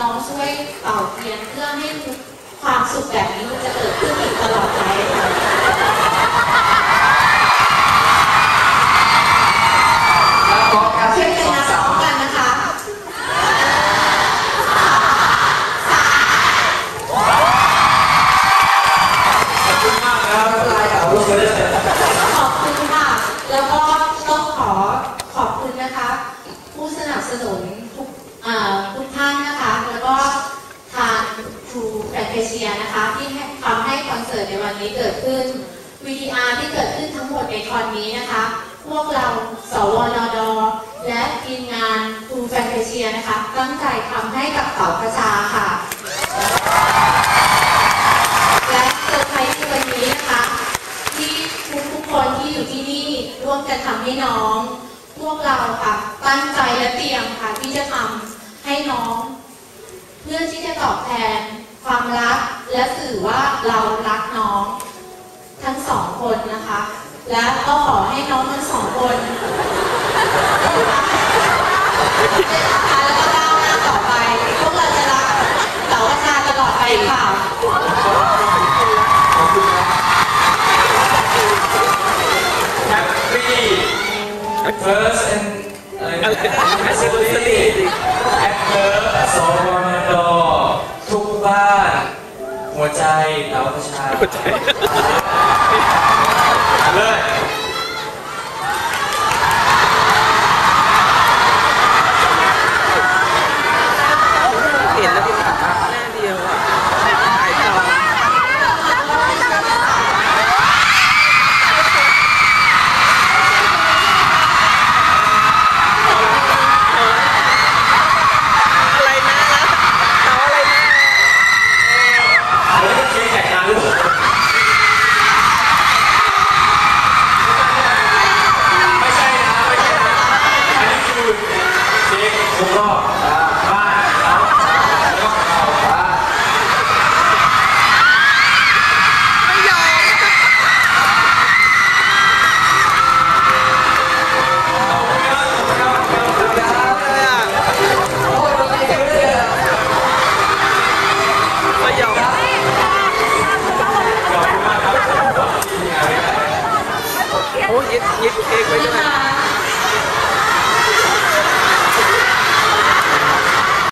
น้องช่วยเป่าเทียนเพื่อให้ความสุขแบบนี้มันจะเกิดขึ้นอีกตลอดไปค่ะแล้วก็การช่เช็วยคกันสองนะพร้อมสามกันนะคะขอบคุณมากนะครับไม่เป็นไรเอาลงไปเลยขอบคุณค่ะแล้วก็ต้องขอขอบคุณนะคะผู้สนับสนุนทุกอ่าทุกท่านนะคะ แล้วก็ทางครูแฟน เทเชียนะคะ ที่ทำให้คอนเสิร์ตในวันนี้เกิดขึ้น VTR ที่เกิดขึ้นทั้งหมดในคอนนี้นะคะ พวกเราสวนดและทีมงานครูแฟนเชียนะคะ ตั้งใจทำให้กับเต่าประชาค่ะ และเซอร์ไพรส์ในวันนี้นะคะ ที่ทุกทุกๆคนที่อยู่ที่นี่ร่วมกันทำให้น้อง พวกเราค่ะ ตั้งใจและเตรียมค่ะที่จะทำให้น้อง เพื่อที่จะตอบแทน และสื่อว่าเรารักน้องทั้งสองคนนะคะ และก็ขอให้น้องทั้งสองคนได้ทำงานแล้วก็ก้าวหน้าต่อไป พวกเราจะรักเต๋าประชาตลอดไปค่ะขอบคุณครับ Happy first and อะไรนะ anniversary at the สวนดทุกบ้าน หัวใจเราประชาหัวใจเลย